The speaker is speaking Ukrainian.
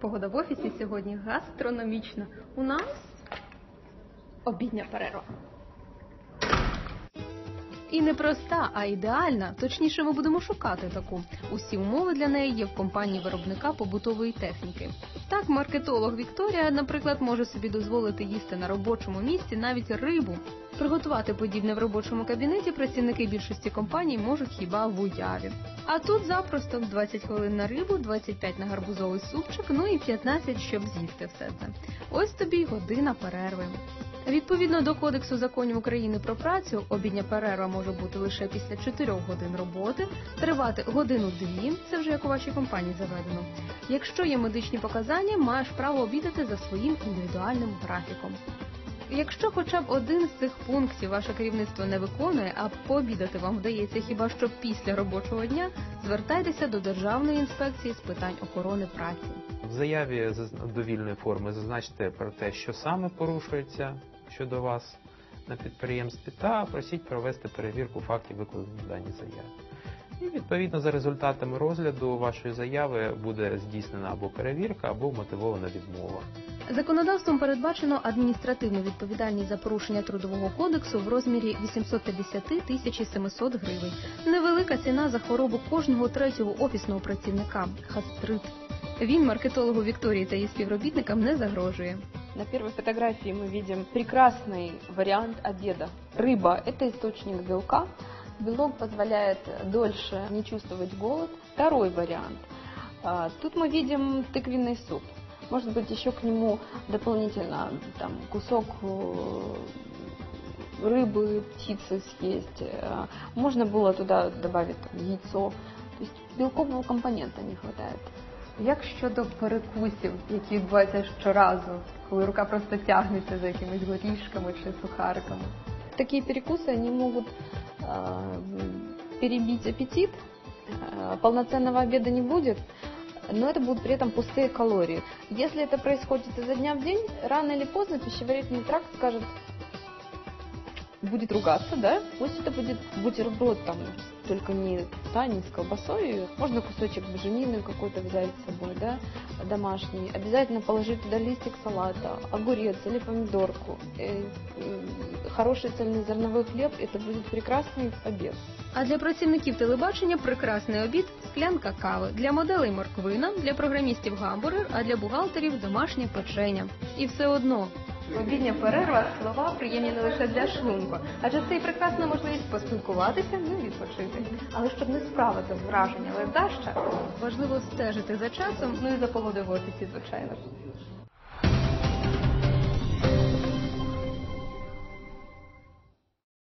Погода в офісі сьогодні гастрономічна. У нас обідня перерва. І не проста, а ідеальна. Точніше, ми будемо шукати таку. Усі умови для неї є в компанії виробника побутової техніки. Так, маркетолог Вікторія, наприклад, може собі дозволити їсти на робочому місці навіть рибу. Приготувати подібне в робочому кабінеті працівники більшості компаній можуть хіба в уяві. А тут запросто 20 хвилин на рибу, 25 на гарбузовий супчик, ну і 15, щоб з'їсти все це. Ось тобі й година перерви. Відповідно до Кодексу законів України про працю, обідня перерва може бути лише після 4 годин роботи, тривати годину-дві, це вже як у вашій компанії заведено. Якщо є медичні показання, маєш право обідати за своїм індивідуальним графіком. Якщо хоча б один з цих пунктів ваше керівництво не виконує, а пообідати вам вдається хіба що після робочого дня, звертайтеся до Державної інспекції з питань охорони праці. В заяві довільної форми зазначте про те, що саме порушується щодо вас на підприємстві, та просіть провести перевірку фактів викладених в даній заяві. І відповідно за результатами розгляду вашої заяви буде здійснена або перевірка, або мотивована відмова. Законодавством передбачено адміністративну відповідальність за порушення трудового кодексу в розмірі 850 тисяч 700 гривень. Невелика ціна за хворобу кожного третього офісного працівника гастрит. Він маркетологу Вікторії та її співробітникам не загрожує. На первой фотографии мы видим прекрасный вариант обеда. Рыба – это источник белка. Белок позволяет дольше не чувствовать голод. Второй вариант. А, Тут мы видим тыквенный суп. Может быть, еще к нему дополнительно там, кусок э, рыбы, птицы съесть. Э, Можно было туда добавить там, яйцо. То есть белкового компонента не хватает. Як щодо перекусів, які відбуваються щоразу, коли рука просто тягнеться за якимись горішками чи сухариками? Такие перекусы, они могут э, перебить аппетит, Э, полноценного обеда не будет, но это будут при этом пустые калории. Если это происходит изо дня в день, рано или поздно пищеварительный тракт скажет, будет ругаться, да? Пусть это будет бутерброд там, только не, да, не с колбасой, можно кусочек буженины какой-то взять с собой, да, домашний. Обязательно положить туда листик салата, огурец или помидорку. Э, э, Хороший цельнозерновой хлеб, это будет прекрасный обед. А для працівників телебачення прекрасний обід склянка кави. Для моделей морквина, для програмістів гамбургер, а для бухгалтерів домашнє печення. І все одно. Обідня перерва слова приємні не лише для шлунку, адже це і прекрасна можливість поспілкуватися, ну і відпочити. Але щоб не справити враження ледаща, важливо стежити за часом, ну і за погодою в офісі, звичайно.